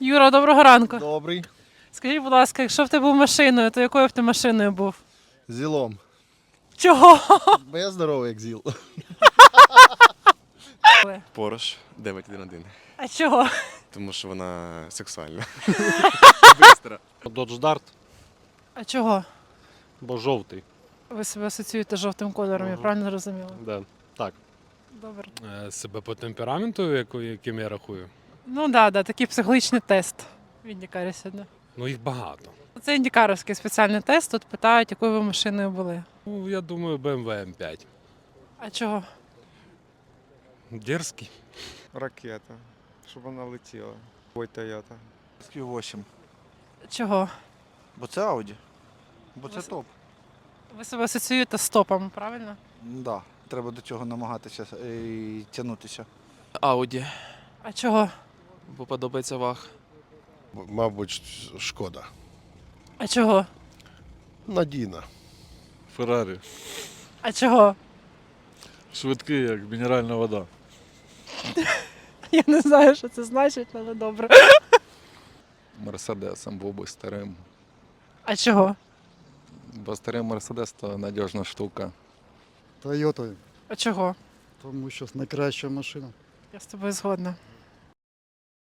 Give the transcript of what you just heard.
Юра, доброго ранку. Добрий. Скажіть, будь ласка, якщо б ти був машиною, то якою б ти машиною був? Зілом. Чого? Бо я здоровий, як зіл. Porsche 911, А чого? тому що вона сексуальна. Dodge Dart, А чого? бо жовтий. Ви себе асоціюєте з жовтим кольором, я правильно зрозуміла? Да. Так. Добре. Е, Себе по темпераменту, яку- яким я рахую. Ну так, да, да, такий психологічний тест в Індікарі сьогодні. Ну їх багато. Це індікаровський спеціальний тест. Тут питають, якою ви машиною були. Ну, я думаю, BMW M5. А чого? Дерзкий. Ракета, щоб вона летіла. Ой, Тойота. Q8. Чого? Бо це Audi. Бо це Вас- топ. Ви себе асоціюєте з топом, правильно? Да, треба до цього намагатися е, і тягнутися. Ауді, А чого? Бо подобається ваг. Мабуть, шкода. А чого? Надійна. Феррарі. А чого? Швидкий, як мінеральна вода. Я не знаю, що це значить, але добре. Мерседесом був би старим. А чого? Бо старий Мерседес то надіжна штука. Тойотою, А чого? тому що найкраща машина. Я з тобою згодна.